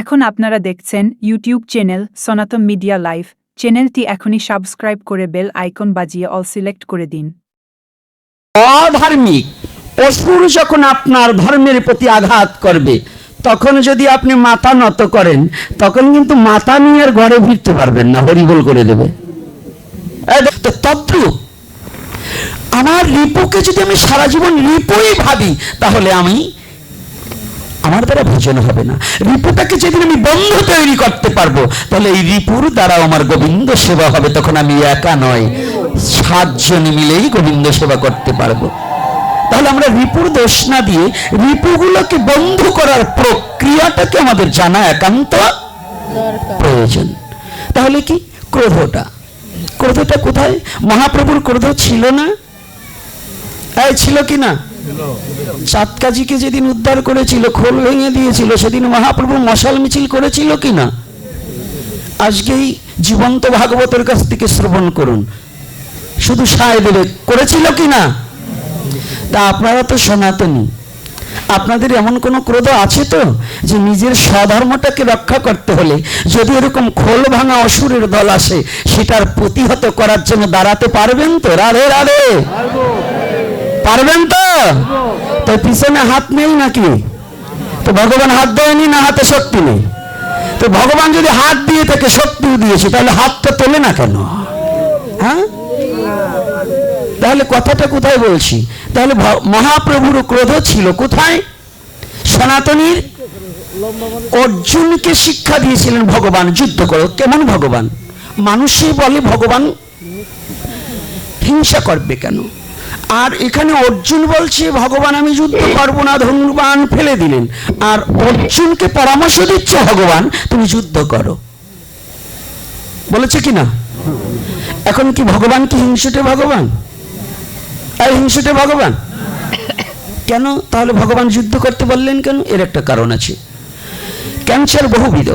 এখন আপনারা দেখছেন YouTube channel Sanatan media live চ্যানেলটি এখনই সাবস্ক্রাইব করে বেল আইকন বাজিয়ে অল সিলেক্ট করে দিন। অধার্মিক। অসুর যখন আপনার ধর্মের প্রতি আঘাত করবে, তখন যদি আপনি মাথা নত করেন, তখন কিন্তু মাথা নিয়ে আর ঘরে ফিরতে পারবেন না, হরিবোল করে দেবে। তদ্রুপ। আমার রিপুকে যদি আমি সারা জীবন রিপুই ভাবি, তাহলে আমি আমার দ্বারা ভোজন হবে না। রিপুটাকে যেদিন আমি বন্ধ তৈরি করতে পারব তাহলে এই রিপুর দ্বারা আমার গোবিন্দ সেবা হবে তখন আমি একা নয় সাতজন মিলেই গোবিন্দ সেবা করতে পারব। তাহলে আমরা রিপুর দোষ না দিয়ে রিপুগুলোকে বন্ধ করার প্রক্রিয়াটাকে আমাদের জানা একান্ত প্রয়োজন। তাহলে কি? ক্রোধটা। ক্রোধটা কোথায়? মহাপ্রভুর ক্রোধ ছিল না? এই ছিল কি না? চাঁদকাজিকে যেদিন উদ্ধার করেছিল, খোল ভেঙে দিয়েছিল, সেদিন মহাপ্রভু মশাল মিছিল করেছিল কি না আজকেই জীবন্ত ভাগবতের কাছ থেকে শ্রবণ করুন। শুধু সায় দেবে, করেছিল কি না তা আপনারা তো সনাতনী। আপনাদের এমন কোনো ক্রোধ আছে তো, যে নিজের স্বধর্মটাকে রক্ষা করতে হলে যদি এরকম খোল ভাঙা অসুরের দল আসে, সেটার প্রতিহত করার জন্য দাঁড়াতে পারবেন তো? রাধে রাধে! পারবেন তো? তো পিছনে হাত নেই নাকি? তো ভগবান হাত দেয়নি না হাতে শক্তি নেই। তো ভগবান যদি হাত দিয়ে থাকে শক্তি দিয়েছে, তাহলে হাতটা তোলে না কেন? হ্যাঁ? তাহলে কথাটা কোথায় বলছি? তাহলে মহাপ্রভুর ক্রোধ ছিল কোথায়? সনাতনীর? অর্জুনকে শিক্ষা দিয়েছিলেন ভগবান, যুদ্ধ করো। কেমন ভগবান? মানুষই বলে ভগবান হিংসা করবে কেন? আর এখানে অর্জুন বলছে, ভগবান, আমি যুদ্ধ করব না, ধনুর্বাণ ফেলে দিলেন। আর অর্জুনকে পরামর্শ দিচ্ছে, ভগবান, তুমি যুদ্ধ করো। বলেছে কি না এখন কি ভগবান কি হিংসুটে ভগবান? এই হিংসুটে ভগবান? কেন? তাহলে ভগবান যুদ্ধ করতে বললেন কেন? এর একটা কারণ আছে। ক্যান্সার বহুবিধ।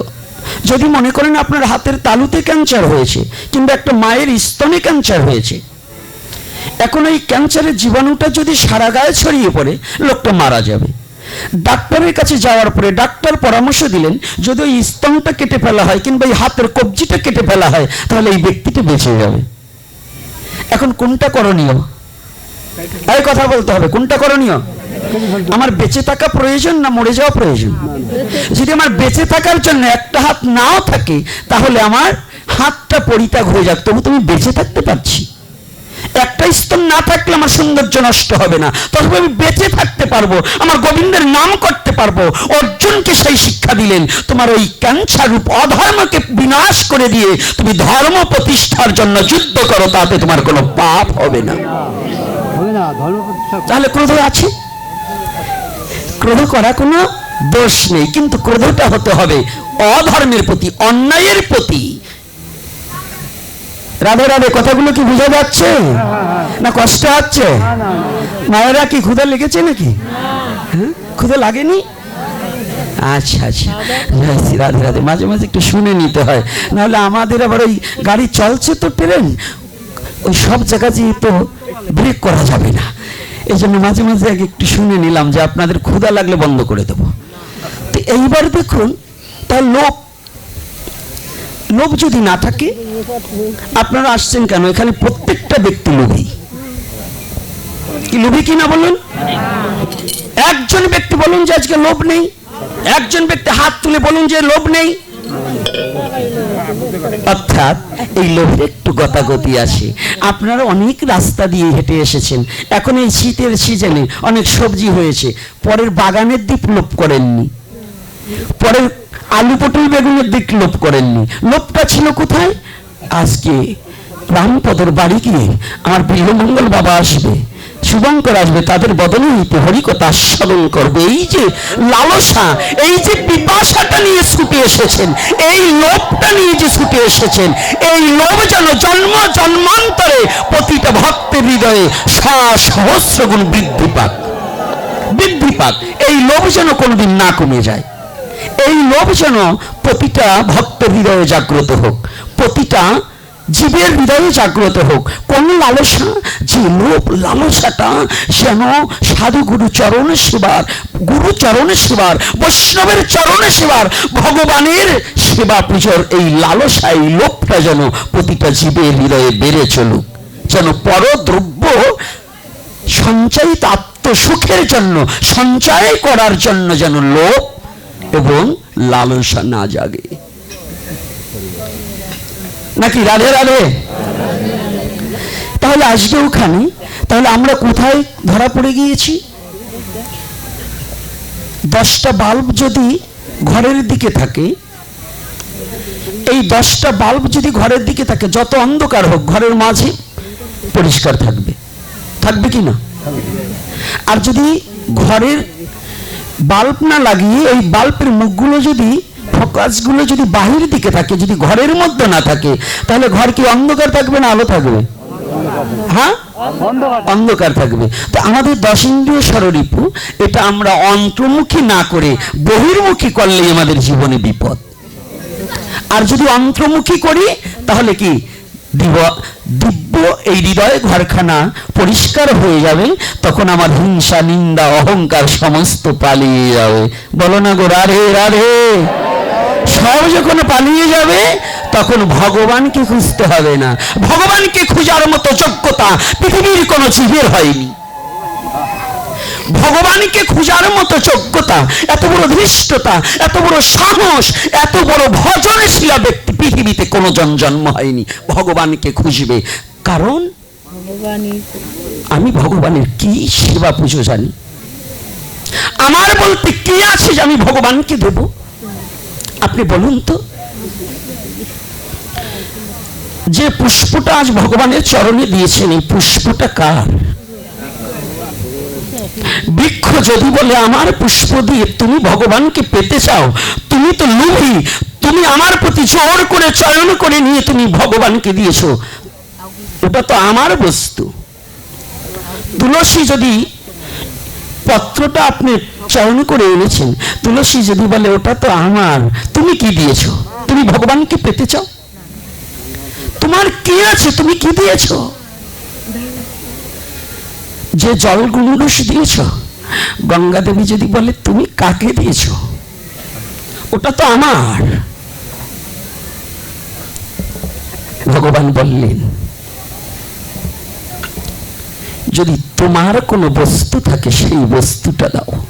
যদি মনে করেন আপনার হাতের তালুতে ক্যান্সার হয়েছে, কিংবা একটা মায়ের স্তনে ক্যান্সার হয়েছে এখন এই ক্যান্সারের জীবাণুটা যদি সারা গায়ে ছড়িয়ে পড়ে, লোকটা মারা যাবে। ডাক্তারের কাছে যাওয়ার পরে ডাক্তার পরামর্শ দিলেন, যদি ওই স্তনটা কেটে ফেলা হয় কিংবা এই হাতের কবজিটা কেটে ফেলা হয়, তাহলে এই ব্যক্তিটা বেঁচে যাবে। এখন কোনটা করণীয়? এই কথা বলতে হবে, কোনটা করণীয়? আমার বেঁচে থাকা প্রয়োজন না মরে যাওয়া প্রয়োজন? যদি আমার বেঁচে থাকার জন্য একটা হাত নাও থাকে, তাহলে আমার হাতটা পরিত্যাগ হয়ে যাক, তবু তুমি বেঁচে থাকতে পারছি। একটা স্তন না থাকলে আমার সৌন্দর্য নষ্ট হবে না। তবে আমি বেঁচে থাকতে পারব আমার গোবিন্দের নাম করতে পারব। অর্জুনকে সেই শিক্ষা দিলেন। তোমার ওই ক্যান্সার রূপ অধর্মকে বিনাশ করে দিয়ে তুমি ধর্ম প্রতিষ্ঠার জন্য যুদ্ধ করো তাতে তোমার কোনো পাপ হবে না। তাহলে ক্রোধ আছে? ক্রোধ করা কোনো দোষ নেই কিন্তু ক্রোধটা হতে হবে অধর্মের প্রতি অন্যায়ের প্রতি। রাধে রাধে, কথাগুলো কি বোঝা যাচ্ছে? না কষ্ট হচ্ছে? মায়েরা কি ক্ষুধা লেগেছে নাকি? হ্যাঁ? ক্ষুধা লাগেনি? আচ্ছা আচ্ছা। রাধে রাধে, মাঝে মাঝে একটু শুনে নিতে হয়। নাহলে আমাদের আবার ওই গাড়ি চলছে তো ট্রেন, ওই সব জায়গাতেই তো ব্রেক করা যাবে না। এই জন্য মাঝে মাঝে আগে একটু শুনে নিলাম যে আপনাদের ক্ষুদা লাগলে বন্ধ করে দেবো। তো এইবার দেখুন, তার লোভ লোভ যদি না থাকে, আপনারা আসছেন কেন? এখানে প্রত্যেকটা ব্যক্তি লোভী। কি লোভী কি না বলুন? একজন ব্যক্তি বলুন যে আজকে লোভ নেই, একজন ব্যক্তি হাত তুলে বলুন যে লোভ নেই। অর্থাৎ এই লোভের একটু গতাগতি আসে। আপনারা অনেক রাস্তা দিয়ে হেঁটে এসেছেন। এখন এই শীতের সিজনে অনেক সবজি হয়েছে। পরের বাগানের দ্বীপ লোভ করেননি। পরের আলু পটল বেগুনের দিক লোভ করেননি। লোভটা ছিল কোথায়? আজকে রামপদর বাড়ি গিয়ে আমার বিল্লমঙ্গল বাবা আসবে, শুভঙ্কর আসবে, তাদের বদলে হরিকথা আস্বাদন করবে। এই যে লালসা, এই যে পিপাসাটা নিয়ে ছুটে এসেছেন, এই লোভটা নিয়ে যে ছুটে এসেছেন, এই লোভ যেন জন্ম জন্মান্তরে প্রতিটা ভক্তের হৃদয়ে সহস্র গুণ বৃদ্ধি পাক। বৃদ্ধি পাক। এই লোভ যেন কোনোদিন না কমে যায়। এই লোভ যেন প্রতিটা ভক্ত হৃদয়ে জাগ্রত হোক, প্রতিটা জীবের হৃদয়ে জাগ্রত হোক, কোন লালসা, যে লোভ লালসাটা যেন সাধু গুরু চরণ সেবার গুরু চরণ সেবার বৈষ্ণবের চরণ সেবার ভগবানের সেবা পুজোর এই লালসা, এই লোভটা যেন প্রতিটা জীবের হৃদয়ে বেড়ে চলুক, যেন পরদ্রব্য সঞ্চয়িত আত্মসুখের জন্য, সঞ্চয় করার জন্য যেন লোভ এবং লালসা না জাগে। নাকি রাধে রাধে? তাহলে আজকে ওখানে? তাহলে আমরা কোথায় ধরা পড়ে গিয়েছি? দশটা বাল্ব যদি ঘরের দিকে থাকে, এই দশটা বাল্ব যদি ঘরের দিকে থাকে, যত অন্ধকার হোক, ঘরের মাঝে পরিষ্কার থাকবে। থাকবে কি না? আর যদি ঘরের বাল্ব না লাগিয়ে এই বাল্বের মুখগুলো যদি ফোকাসগুলো যদি বাহির দিকে থাকে, যদি ঘরের মধ্যে না থাকে, তাহলে ঘর কি অন্ধকার থাকবে না আলো থাকবে? হ্যাঁ? অন্ধকার থাকবে। তো আমাদের দশেন্দ্রীয় স্বরূপু এটা আমরা অন্তর্মুখী না করে বহির্মুখী করলেই আমাদের জীবনে বিপদ। আর যদি অন্তর্মুখী করি, তাহলে কি? দিব্য এই হৃদয় ঘরখানা পরিষ্কার হয়ে যাবে, তখন আমার হিংসা, নিন্দা, অহংকার সমস্ত পালিয়ে যাবে। বলো না গো, রাধে রাধে। সব যখন পালিয়ে যাবে, তখন ভগবানকে খুঁজতে হবে না। ভগবানকে খুঁজার মতো যোগ্যতা পৃথিবীর কোনো জীবের হয়নি। ভগবানকে খোঁজার মতো যোগ্যতা, এত বড় ধৃষ্টতা, এত বড় সাহস, এত বড় ভজনশীলা ব্যক্তি পৃথিবীতে কোনো জন জন্ম হয়নি। ভগবানকে খুঁজবে। কারণ? আমি ভগবানের কি সেবা পুজো জানি? আমার বলতে কি আছে যে আমি ভগবানকে দেব? আপনি বলুন তো। যে পুষ্পটা আজ ভগবানের চরণে দিয়েছেন, এই পুষ্পটা কার? বৃক্ষ যদি বলে আমার পুষ্প দিয়ে তুমি ভগবানকে পেতে চাও, তুমি তো লোভী, তুমি আমার প্রতি জোর করে চয়ন করে নিয়ে তুমি ভগবানকে দিয়েছ। ওটা তো আমার বস্তু। তুলসী যদি পত্রটা আপনি চয়ন করে এনেছেন, তুলসী যদি বলে ওটা তো আমার, তুমি কি দিয়েছ? তুমি ভগবানকে পেতে চাও? তোমার কি আছে? তুমি কি দিয়েছ? যে জল গুণরস দিয়েছ, গঙ্গা দেবী যদি বলে, তুমি কাকে দিয়েছ? ওটা তো আমার। ভগবান বললেন, যদি তোমার কোনো বস্তু থাকে, সেই বস্তুটা দাও।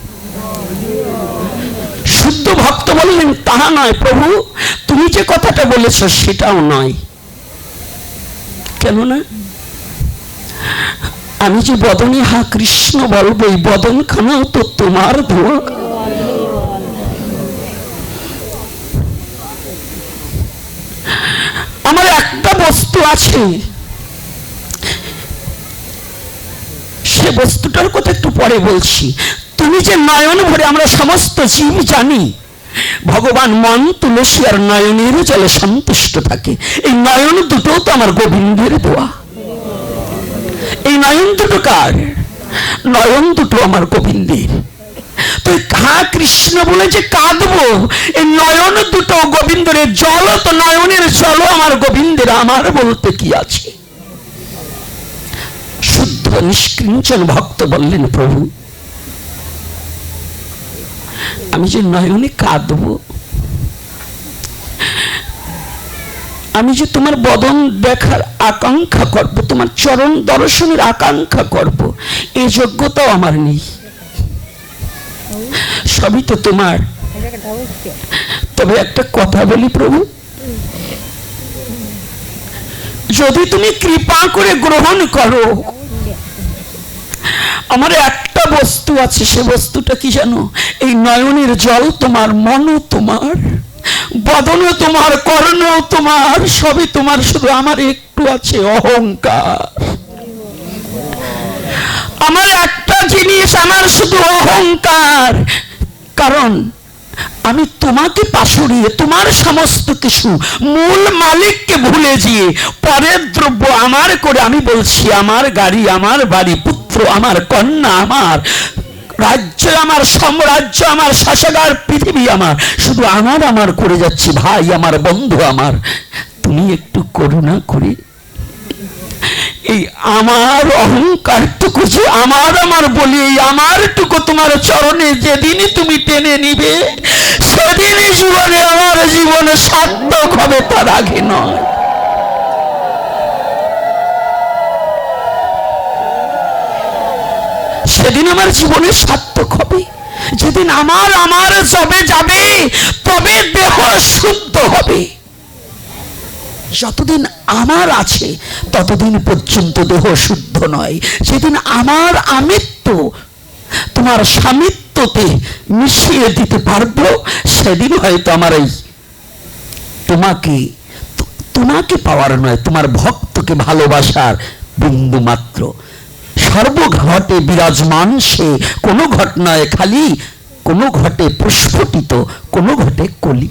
শুদ্ধ ভক্ত বললেন, তাহা নয় প্রভু, তুমি যে কথাটা বলেছ, সেটাও নয়। কেননা আমি যে বদনে হা কৃষ্ণ বলব, এই বদন খানাও তো তোমার ধোয়া। আমার একটা বস্তু আছে। সে বস্তুটার কথা একটু পরে বলছি। তুমি যে নয়ন ভরে আমরা সমস্ত জীব জানি, ভগবান মন, তুলসী আর নয়নেরও জলে সন্তুষ্ট থাকে। এই নয়ন দুটো তো আমার গোবিন্দের দোয়া। এই নয়ন দুটো কার? নয়ন দুটো আমার গোবিন্দের। তুই খা কৃষ্ণ বলে যে কাঁদবো, এই নয়ন দুটো গোবিন্দের জল তো নয়নের জল, আমার গোবিন্দের আমার বলতে কি আছে? শুদ্ধ নিষ্কিঞ্চন ভক্ত বললেন প্রভু, আমি যে নয়নে কাঁদবো আমি যে তোমার বদন দেখার আকাঙ্ক্ষা করব, তোমার চরণ দর্শনের আকাঙ্ক্ষা করব এই যোগ্যতাও আমার নেই। সবই তো তোমার। তবে একটা কথা বলি প্রভু। যদি তুমি কৃপা করে গ্রহণ করো, আমার একটা বস্তু আছে, সে বস্তুটা কি জানো? এই নয়নের জল তোমার, মনও তোমার। বদন তোমার কর্ণ তোমার, সবই তোমার, শুধু আমার একটু আছে অহংকার। আমার একটা জিনিস, আমার শুধু অহংকার। কারণ আমি তোমাকে পাশরিয়ে তোমার সমস্ত কিছু, মূল মালিককে ভুলে গিয়ে পরের দ্রব্য আমার করে আমি বলছি, আমার গাড়ি, আমার বাড়ি, পুত্র, আমার কন্যা, আমার রাজ্য আমার, সাম্রাজ্য আমার শাসকার পৃথিবী আমার। শুধু আমার আমার করে যাচ্ছি ভাই, আমার বন্ধু আমার। তুমি একটু করুণা করে। এই আমার অহংকারটুকু যে আমার আমার বলি, এই আমারটুকু তোমার চরণে যেদিনই তুমি টেনে নিবে, সেদিনই জীবনে আমার জীবনে সার্থক হবে, তার আগে নয়। সেদিন আমার জীবনে সার্থক হবে। যেদিন আমার আমার সবে যাবে, তবে দেহ শুদ্ধ হবে। যতদিন আমার আছে, ততদিন পর্যন্ত দেহ শুদ্ধ নয়। যেদিন আমার আমিত্ব তোমার স্বামিত্বতে মিশিয়ে দিতে পারব, সেদিন হয়তো আমার এই তোমাকে তোমাকে পাওয়ার নয়, তোমার ভক্তকে ভালোবাসার বিন্দু মাত্র সর্বঘটে বিরাজমান সে। কোনো ঘটনায় খালি, কোনো ঘটে প্রস্ফুটিত কোনো ঘটে কলি।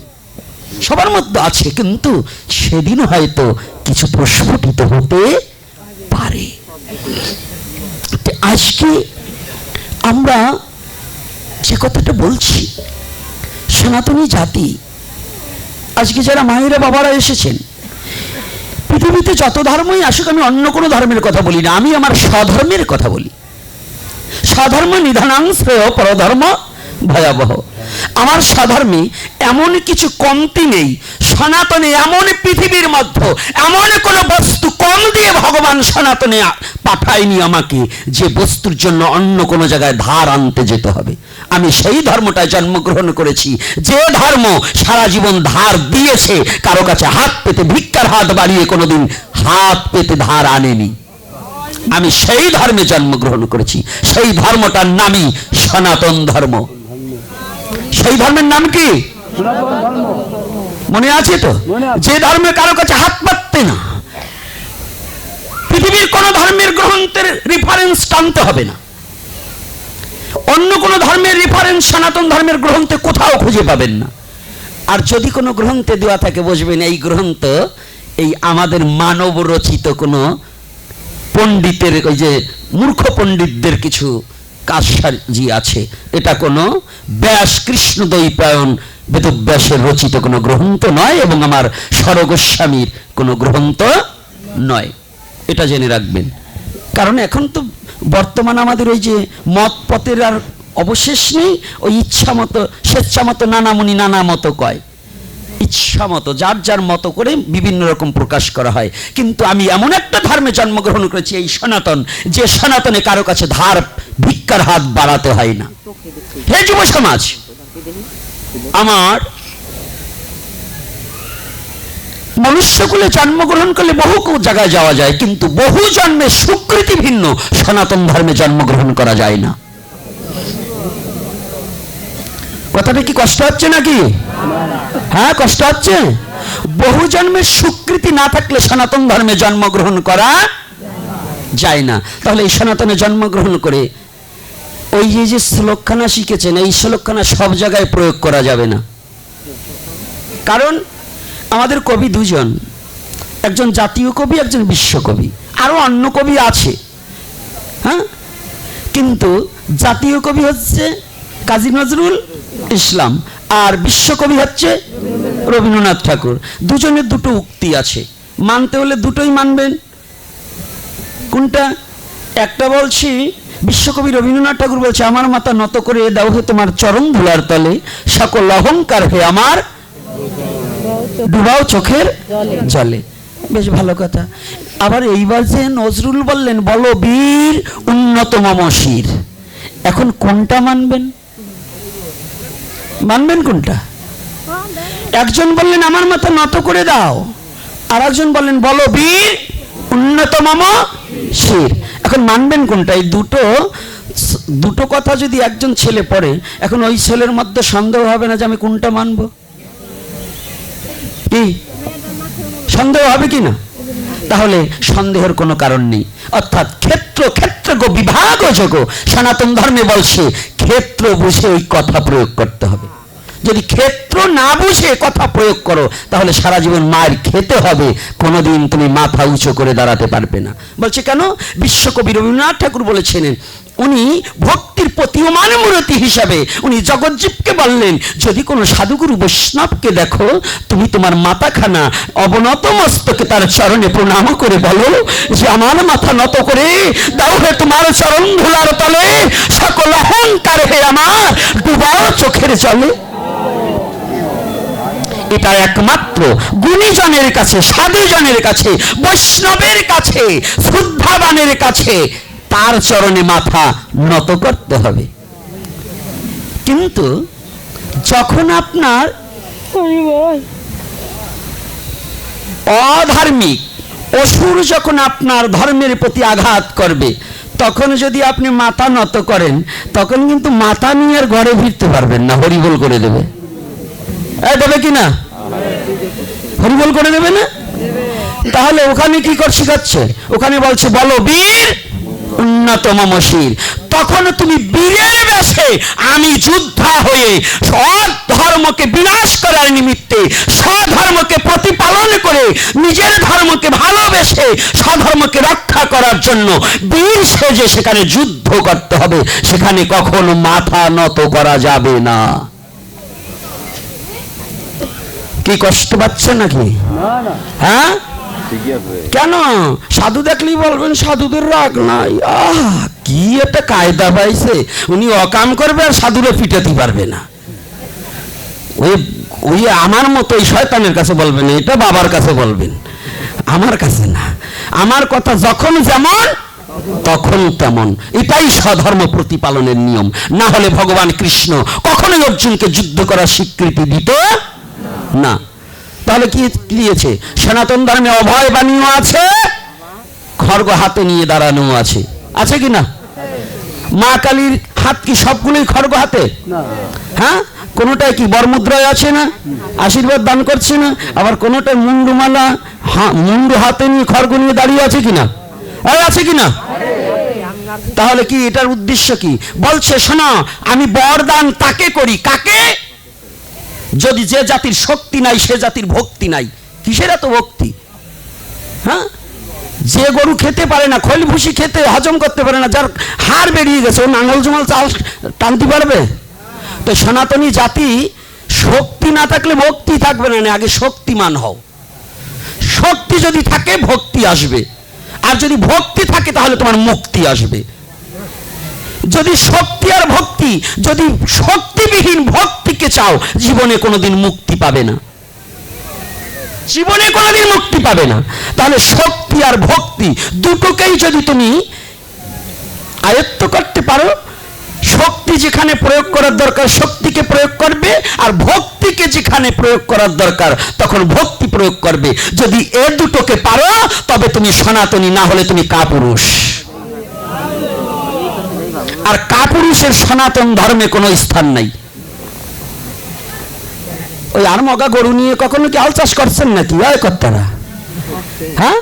সবার মধ্যে আছে, কিন্তু সেদিন হয়তো কিছু প্রস্ফুটিত হতে পারে। আজকে আমরা যে কথাটা বলছি, সনাতনী জাতি, আজকে যারা মায়েরা বাবারা এসেছেন পৃথিবীতে যত ধর্মই আসুক, আমি অন্য কোনো ধর্মের কথা বলি না। আমি আমার স্বধর্মের কথা বলি। স্বধর্ম নিধানাং শ্রেয় পরধর্ম ভয়াবহ। আমার স্বধর্মে এমন কিছু কমতি নেই সনাতনে, এমন পৃথিবীর মধ্যে, এমন কোনো বস্তু কম দিয়ে ভগবান সনাতনে পাঠায়নি আমাকে যে বস্তুর জন্য অন্য কোনো জায়গায় ধার আনতে যেতে হবে। আমি সেই ধর্মটায় জন্মগ্রহণ করেছি। যে ধর্ম সারা জীবন ধার দিয়েছে, কারও কাছে হাত পেতে, ভিক্ষার হাত বাড়িয়ে কোনোদিন হাত পেতে ধার আনেনি। আমি সেই ধর্মে জন্মগ্রহণ করেছি। সেই ধর্মটার নামই সনাতন ধর্ম। সেই ধর্মের নাম কি? মনে আছে তো? যে ধর্মে কারও কাছে হাত পাততে না পৃথিবীর কোন ধর্মের গ্রন্থের রেফারেন্স টানতে হবে না। অন্য কোন ধর্মের রেফারেন্স সনাতন ধর্মের গ্রন্থে কোথাও খুঁজে পাবেন না। আর যদি কোনো গ্রন্থে দেওয়া থাকে বসবেন এই গ্রন্থ এই আমাদের মানব রচিত কোনো পণ্ডিতের ওই যে মূর্খ পণ্ডিতদের কিছু কাজসাজি আছে। এটা কোনো ব্যাস কৃষ্ণ দৈপায়ন বেদব্যাসের রচিত কোনো গ্রন্থ নয় এবং আমার স্বরগোস্বামীর কোনো গ্রন্থ নয়। এটা জেনে রাখবেন। কারণ এখন তো বর্তমান আমাদের ওই যে মত পথের আর অবশেষ নেই, ওই ইচ্ছা মতো স্বেচ্ছা মতো নানামুনি নানা মতো কয়। ইচ্ছা মতো যার যার মতো করে বিভিন্ন রকম প্রকাশ করা হয়। কিন্তু আমি এমন একটা ধর্মে জন্মগ্রহণ করেছি, এই সনাতন, যে সনাতনে কারও কাছে ধার, ভিক্ষার হাত বাড়াতে হয় না। হে যুব সমাজ আমার মনুষ্যকুলে জন্মগ্রহণ করলে বহু জায়গায় যাওয়া যায়, কিন্তু বহু জন্মে সুকৃতি ভিন্ন, সনাতন ধর্মে জন্মগ্রহণ করা যায় না। কথাটা কি কষ্ট হচ্ছে নাকি? হ্যাঁ কষ্ট হচ্ছে। বহু জন্মের স্বীকৃতি না থাকলে সনাতন ধর্মে জন্মগ্রহণ করা যায় না। তাহলে এই সনাতনে জন্মগ্রহণ করে ওই যে যে শ্লোকখানা শিখেছেন, এই শ্লোকখানা সব জায়গায় প্রয়োগ করা যাবে না। কারণ আমাদের কবি দুজন, একজন জাতীয় কবি, একজন বিশ্বকবি আরও অন্য কবি আছে হ্যাঁ? কিন্তু জাতীয় কবি হচ্ছে কাজী নজরুল ইসলাম, আর বিশ্বকবি হচ্ছে রবীন্দ্রনাথ ঠাকুর। দুজনের দুটো উক্তি আছে। মানতে হলে দুটোই মানবেন। কোনটা? একটা বলছি বিশ্বকবি রবীন্দ্রনাথ ঠাকুর বলছে, আমার মাথা নত করে দাও হে তোমার চরণ ধুলার তলে। সকল অহংকার হে আমার ডুবাও চোখের জলে। বেশ ভালো কথা। আবার এইবার যে নজরুল বললেন, বলো বীর উন্নত মম শির এখন কোনটা মানবেন? মানবেন কোনটা? একজন বললেন, আমার মাথা নত করে দাও। আর একজন বললেন, বলো বীর উন্নত মম শির এখন মানবেন কোনটা? এই দুটো দুটো কথা যদি একজন ছেলে পড়ে, এখন ওই ছেলের মধ্যে সন্দেহ হবে না যে আমি কোনটা মানব? কি? সন্দেহ হবে কি না? তাহলে সন্দেহের কোনো কারণ নেই। অর্থাৎ ক্ষেত্র ক্ষেত্র গো, বিভাগ যোগ সনাতন ধর্মে বলছে, ক্ষেত্র বুঝে ওই কথা প্রয়োগ করতে হবে। যদি ক্ষেত্র না বুঝে কথা প্রয়োগ করো, তাহলে সারা জীবন মায়ের খেতে হবে। কোনোদিন তুমি মাথা উঁচু করে দাঁড়াতে পারবে না। বলছে, কেন? বিশ্বকবি রবীন্দ্রনাথ ঠাকুর বলেছিলেন, উনি ভক্তির প্রতীয়মান মূর্তি হিসাবে উনি জগজ্জীবকে বললেন, যদি কোনো সাধুগুরু বৈষ্ণবকে দেখো, তুমি তোমার মাথাখানা অবনত মস্তকে তার চরণে প্রণাম করে বলো যে, আমার মাথা নত করে দাও হে তোমার চরণ ধুলার তলে, সকল অহংকার হে আমার ডুবাও চোখের জলে। এটা একমাত্র, গুণীজনের কাছে, সাধুজনের কাছে, বৈষ্ণবের কাছে, শ্রদ্ধাবানের কাছে, তার চরণে মাথা নত করতে হবে। কিন্তু যখন আপনার অধার্মিক, অসুর যখন আপনার ধর্মের প্রতি আঘাত করবে, তখন যদি আপনি মাথা নত করেন, তখন কিন্তু মাথা নিয়ে আর ঘরে ফিরতে পারবেন না, হরিবোল করে দেবে। দেবে কি না? হরিবোল করে দেবে না? তাহলে ওখানে কি কর শিখাচ্ছে? ওখানে বলছে, বলো, বীর তখন তুমি বীরের বেশে আমি যোদ্ধা হয়ে সৎ ধর্মকে বিনাশ করার নিমিত্তে স্বধর্মকে প্রতিপালন করে নিজের ধর্মকে ভালোবেসে স্বধর্মকে রক্ষা করার জন্য বীর সেজে সেখানে যুদ্ধ করতে হবে। সেখানে কখনো মাথা নত করা যাবে না। কি কষ্ট পাচ্ছে নাকি? হ্যাঁ? কেন? সাধু দেখলেই বলবেন সাধুদের রাগ নাই। আহ কি একটা কায়দা পাইছে। উনি অকাম করবে আর সাধুরে পিটাতে পারবে না। ওই ওই আমার মতো ওই শয়তানের কাছে বলবেন এটা বাবার কাছে বলবেন। আমার কাছে না। আমার কথা যখন যেমন তখন তেমন। এটাই সধর্ম প্রতিপালনের নিয়ম। না হলে ভগবান কৃষ্ণ কখনোই অর্জুনকে যুদ্ধ করার স্বীকৃতি দিত না। তাহলে কি দিয়েছে সনাতন ধর্মে অভয় বাণীও আছে খড়গ হাতে নিয়ে দাঁড়ানো আছে। আছে কি না? মা কালীর হাত কি সবগুলোই খড়গ হাতে? হ্যাঁ? কোনোটায় কি বরমুদ্রায় আছে না? আশীর্বাদ দান করছে না? আবার কোনোটায় মুন্ডুমালা মুন্ডু হাতে নিয়ে খড়গ নিয়ে দাঁড়িয়ে আছে কিনা আছে কিনা তাহলে কি এটার উদ্দেশ্য কি? বলছে শোনা আমি বরদান তাকে করি। কাকে? যদি যে জাতির শক্তি নাই, সে জাতির ভক্তি নাই। কিসের এত ভক্তি? হ্যাঁ? যে গরু খেতে পারে না, খৈল ভুসি খেতে হজম করতে পারে না, যার হাড় বেরিয়ে গেছে, ও নাঙ্গল জমাল চাল টানতে পারবে? তো সনাতনী জাতি শক্তি না থাকলে ভক্তি থাকবে না আগে শক্তিমান হও। শক্তি যদি থাকে, ভক্তি আসবে। আর যদি ভক্তি থাকে, তাহলে তোমার মুক্তি আসবে। যদি শক্তি আর ভক্তি, যদি শক্তিবিহীন ভক্তিকে চাও, জীবনে কোনোদিন মুক্তি পাবে না। জীবনে কোনোদিন মুক্তি পাবে না। তাহলে শক্তি আর ভক্তি দুটোকেই যদি তুমি আয়ত্ত করতে পারো, শক্তি যেখানে প্রয়োগ করার দরকার, শক্তিকে প্রয়োগ করবে আর ভক্তিকে যেখানে প্রয়োগ করার দরকার, তখন ভক্তি প্রয়োগ করবে। যদি এ দুটোকে পারো, তবে তুমি সনাতনী, না হলে তুমি কাপুরুষ। আর কাপুরুষের সনাতন ধর্মে কোনো স্থান নাই। ওই আর মগা গরু নিয়ে কখনো কি হাল চাষ করছেন নাকি? ওই কর্তারা? হ্যাঁ?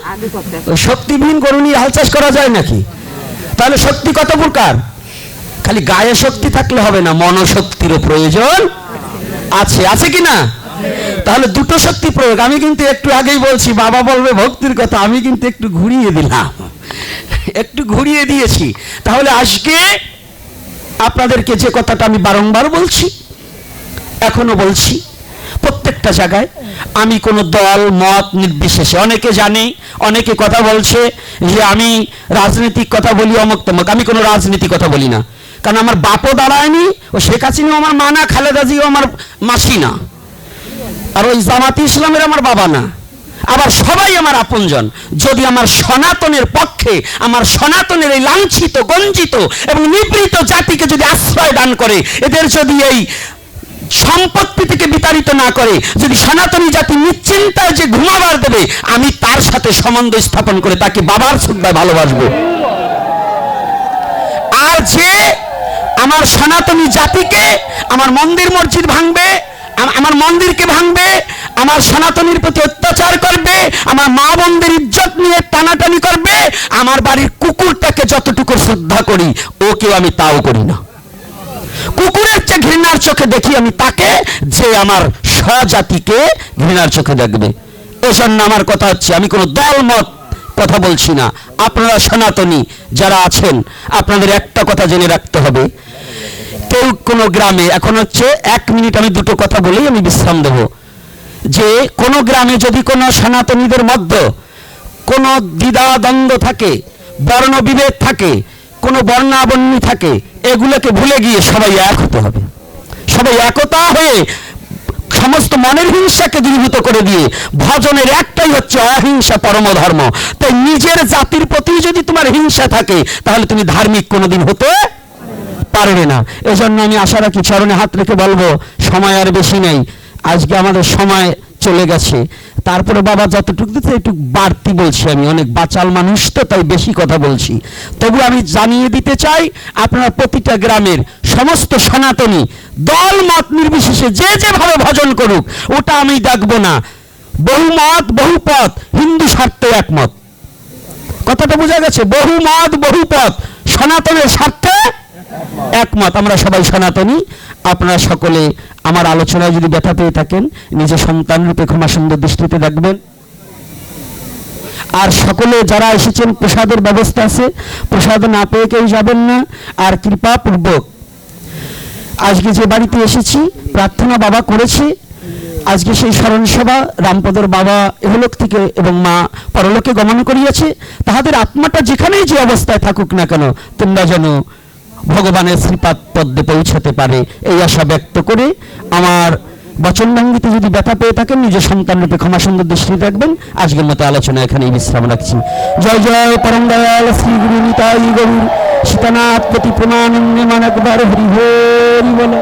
ওই শক্তিবিহীন গরু নিয়ে হাল চাষ করা যায় নাকি? তাহলে শক্তি কত প্রকার? খালি গায়ে শক্তি থাকলে হবে না, মনশক্তিরও প্রয়োজন আছে। আছে কি না? তাহলে দুটো শক্তি প্রয়োগ। আমি কিন্তু একটু আগেই বলছি, বাবা বলবে ভক্তির কথা, আমি কিন্তু একটু ঘুরিয়ে দিলাম। একটু ঘুরিয়ে দিয়েছি। তাহলে আজকে আপনাদেরকে যে কথাটা আমি বারংবার বলছি, এখনও বলছি প্রত্যেকটা জায়গায়। আমি কোনো দল, মত নির্বিশেষে। অনেকে জানে, অনেকে কথা বলছে যে আমি রাজনৈতিক কথা বলি অমুক তমক। আমি কোনো রাজনীতি কথা বলি না। কারণ আমার বাপও দাঁড়ায়নি ও শেখ হাসিনাও আমার মা না, খালেদা জিও আমার মাসি না। আর ওই জামাতি ইসলামের আমার বাবা না। আবার সবাই আমার আপনজন। যদি আমার সনাতনের পক্ষে, আমার সনাতনের এই লাঞ্ছিত, গঞ্জিত এবং নিপীড়িত জাতিকে যদি আশ্রয় দান করে, এদের যদি এই সম্পত্তি থেকে বিতাড়িত না করে যদি সনাতনী জাতি নিশ্চিন্তায় যে ঘুমাবার দেবে, আমি তার সাথে সম্বন্ধ স্থাপন করে তাকে বাবার শ্রদ্ধায় ভালোবাসবো। আর যে আমার সনাতনী জাতিকে আমার মন্দির মসজিদ ভাঙবে আমার মন্দিরকে ভাঙবে, আমার সনাতনীর প্রতি অত্যাচার করবে, আমার মা বোনদের ইজ্জত নিয়ে টানাটানি করবে, আমার বাড়ির কুকুরটাকে যতটুকু শ্রদ্ধা করি, ওকেও আমি তাও করি না। কুকুরের চেয়ে ঘৃণার চোখে দেখি আমি তাকে, যে আমার স্বজাতিকে ঘৃণার চোখে দেখবে। এজন্য আমার কথা হচ্ছে, আমি কোনো দলমত কথা বলছি না। আপনারা সনাতনী যারা আছেন, আপনাদের একটা কথা জেনে রাখতে হবে। কেউ কোনো গ্রামে, এখন হচ্ছে এক মিনিট আমি দুটো কথা বলেই আমি বিশ্রাম দেব। যে কোনো গ্রামে যদি কোনো সনাতনীদের মধ্যে কোনো দ্বিধা দ্বন্দ্ব থাকে বর্ণ বিভেদ থাকে কোনো বর্ণাবন্যী থাকে, এগুলোকে ভুলে গিয়ে সবাই এক হতে হবে। সবাই একতা হয়ে সমস্ত মনের হিংসাকে দূরীভূত করে দিয়ে ভজনের একটাই হচ্ছে অহিংসা পরম ধর্ম তাই নিজের জাতির প্রতি যদি তোমার হিংসা থাকে, তাহলে তুমি ধার্মিক কোনোদিন হতে পারবে না। এজন্য আমি আশা রাখি, চরণে হাত রেখে বলব, সময় আর বেশি নেই। আজকে আমাদের সময় চলে গেছে। তারপরে বাবা যতটুকু দিতে একটু বাড়তি বলছি আমি। অনেক বাচাল মানুষ তো, তাই বেশি কথা বলছি। তবু আমি জানিয়ে দিতে চাই, আপনারা প্রতিটা গ্রামের সমস্ত সনাতনী দল, মত নির্বিশেষে যে যেভাবে ভজন করুক, ওটা আমি ডাকবো না। বহু মত বহু পথ হিন্দু স্বার্থে একমত। কথাটা বোঝা গেছে? বহু মত বহু পথ সনাতনের স্বার্থে একমত, আমরা সবাই সনাতনী। আপনারা সকলে আমার আলোচনায় যদি ব্যথা পেয়ে থাকেন নিজের সন্তান রূপে ক্ষমা সুন্দর দৃষ্টিতে দেখবেন। আর সকলে যারা এসেছেন, প্রসাদের ব্যবস্থা আছে। প্রসাদ না পেয়ে কেউ যাবেন না, আর কৃপা পূর্বক আজকে যে বাড়িতে এসেছি, প্রার্থনা বাবা করেছে। আজকে সেই স্মরণ সভা রামপদর বাবা এহলোক থেকে এবং মা পরলোকে গমন করিয়াছে। তাহাদের আত্মাটা যেখানেই যে অবস্থায় থাকুক না কেন, তোমরা যেন ভগবানের শ্রীপাদ পদ্মে পৌঁছাতে পারে। এই আশা ব্যক্ত করে আমার বচন ভঙ্গিতে যদি ব্যথা পেয়ে থাকেন নিজের সন্তান রূপে ক্ষমা সুন্দর দৃষ্টি রাখবেন আজকের মতো আলোচনা এখানেই বিশ্রাম রাখছি। জয় জয়, পরম দয়াল শ্রী গুরু নিতাই গৌর। সীতানাথ প্রতি প্রণানন্দে মানকবার হরি হরি বলো।